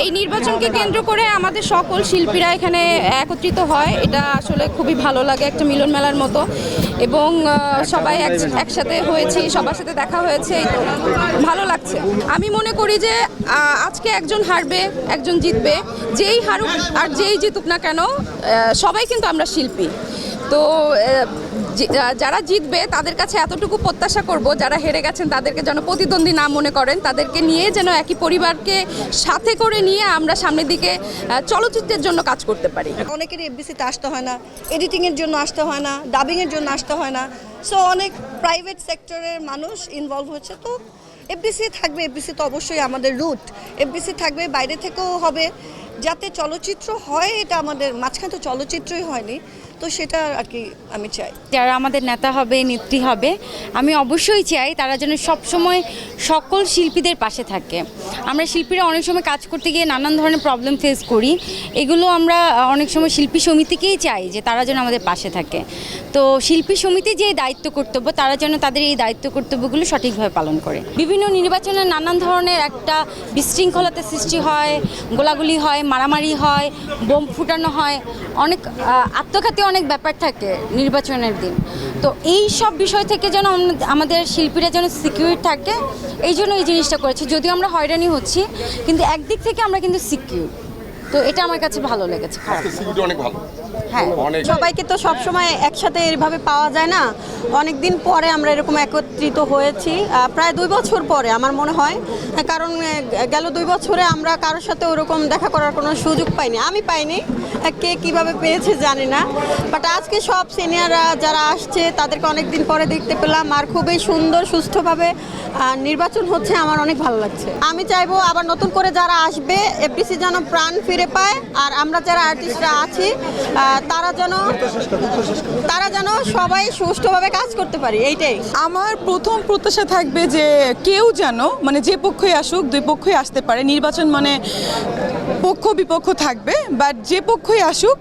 এই নির্বাচনকে কেন্দ্র করে আমাদের সকল শিল্পীরা এখানে একত্রিত হয়। এটা আসলে খুবই ভালো লাগে একটা মিলন মেলার মতো। এবং সবাই এক- একসাথে হয়েছি, সবার সাথে দেখা হয়েছে ভালো লাগছে। আমি মনে করি যে আজকে একজন হারবে, একজন জিতবে। যেই হারুক আর যেই জিতুক না কেন সবাই কিন্তু আমরা শিল্পী। তো যারা জিতবে তাদের কাছে এতটুকু প্রত্যাশা করব, যারা হেরে গেছেন তাদেরকে যেন প্রতিদ্বন্দ্বী না মনে করেন, তাদেরকে নিয়ে যেন একই পরিবারকে সাথে করে নিয়ে আমরা সামনের দিকে চলচ্চিত্রের জন্য কাজ করতে পারি। অনেকের এফবিসিতে আসতে হয় না, এডিটিংয়ের জন্য আসতে হয় না, ডাবিংয়ের জন্য আসতে হয় না। সো অনেক প্রাইভেট সেক্টরের মানুষ ইনভলভ হচ্ছে। তো এফবিসি থাকবে, এফবিসি তো অবশ্যই আমাদের রুট এফবিসি থাকবে, বাইরে থেকেও হবে। যাতে চলচ্চিত্র হয়, এটা আমাদের, মাঝখানে তো চলচ্চিত্রই হয়নি। তো সেটা আর কি আমি চাই। যারা আমাদের নেতা হবে, নেত্রী হবে, আমি অবশ্যই চাই তারা যেন সবসময় সকল শিল্পীদের পাশে থাকে। আমরা শিল্পীরা অনেক সময় কাজ করতে গিয়ে নানান ধরনের প্রবলেম ফেস করি। এগুলো আমরা অনেক সময় শিল্পী সমিতিকেই চাই যে তারা যেন আমাদের পাশে থাকে। তো শিল্পী সমিতি যে দায়িত্ব কর্তব্য, তারা যেন তাদের এই দায়িত্ব কর্তব্যগুলো সঠিকভাবে পালন করে। বিভিন্ন নির্বাচনে নানান ধরনের একটা বিশৃঙ্খলতা সৃষ্টি হয়, গোলাগুলি হয়, মারামারি হয়, বোম ফুটানো হয়, অনেক আত্মঘাতী অনেক ব্যাপার থাকে নির্বাচনের দিন। তো এই সব বিষয় থেকে যেন আমাদের শিল্পীরা যেন সিকিউর থাকে, এই জন্য এই জিনিসটা করেছি। যদিও আমরা হয়রানি হচ্ছি, কিন্তু একদিক থেকে আমরা কিন্তু সিকিউর তো এটা আমার কাছে ভালো লেগেছে অনেক ভালো। হ্যাঁ সবাইকে তো সব সময় একসাথে এভাবে পাওয়া যায় না। অনেক দিন পরে আমরা এরকম একত্রিত হয়েছি প্রায় দুই বছর পরে আমার মনে হয় কারণ গেল দুই বছরে আমরা কারোর সাথে ওরকম দেখা করার কোনো সুযোগ পাইনি। আমি পাইনি কে কীভাবে পেয়েছে জানি না। বাট আজকে সব সিনিয়ররা যারা আসছে তাদেরকে অনেক দিন পরে দেখতে পেলাম আর খুবই সুন্দর সুষ্ঠুভাবে আহ, নির্বাচন হচ্ছে আমার অনেক ভালো লাগছে। আমি চাইব আবার নতুন করে যারা আসবে এফডিসি যেন প্রাণ ফিরে পায়। আর আমরা যারা আর্টিস্টরা আছি তারা যেন তারা যেন সবাই সুষ্ঠুভাবে কাজ করতে পারি, এইটাই। আমার প্রথম প্রত্যাশা থাকবে যে কেউ যেন মানে যে পক্ষই আসুক, দুই পক্ষই আসতে পারে। নির্বাচন মানে পক্ষ বিপক্ষ থাকবে বাট যে পক্ষই আসুক,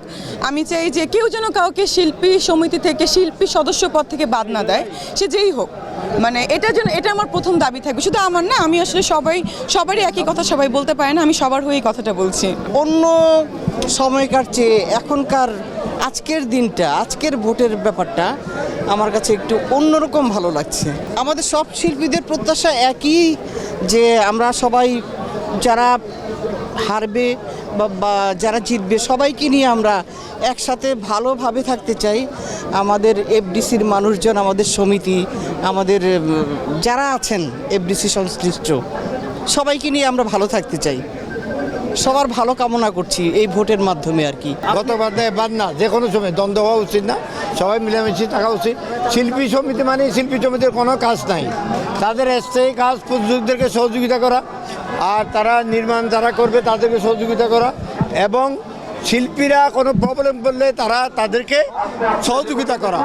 আমি চাই যে কেউ যেন কাউকে শিল্পী সমিতি থেকে, শিল্পী সদস্য পদ থেকে বাদ না দেয়। সে যেই হোক। মানে এটা যেন, এটা আমার প্রথম দাবি থাকবে। শুধু আমার না, আমি আসলে সবাই, সবারই একই কথা, সবাই বলতে পারে না, আমি সবার হয়েই কথাটা বলছি। অন্য সময়কার চেয়ে এখনকার আজকের দিনটা, আজকের ভোটের ব্যাপারটা আমার কাছে একটু অন্যরকম ভালো লাগছে। আমাদের সব শিল্পীদের প্রত্যাশা একই যে আমরা সবাই যারা হারবে বা বা যারা জিতবে সবাইকে নিয়ে আমরা একসাথে ভালোভাবে থাকতে চাই। আমাদের এফডিসির মানুষজন আমাদের সমিতি আমাদের যারা আছেন এফডিসি সংশ্লিষ্ট সবাইকে নিয়ে আমরা ভালো থাকতে চাই। সবার ভালো কামনা করছি এই ভোটের মাধ্যমে আর কি। গতবার দেয় বাদ না যে কোনো সময় দ্বন্দ্ব হওয়া উচিত না সবাই মিলেমিশে থাকা উচিত। শিল্পী সমিতি মানে শিল্পী সমিতির কোনো কাজ নাই। তাদের স্থায়ী কাজ প্রযোজকদেরকে সহযোগিতা করা আর তারা নির্মাণ যারা করবে তাদেরকে সহযোগিতা করা। এবং শিল্পীরা কোনো প্রবলেম করলে তারা তাদেরকে সহযোগিতা করা।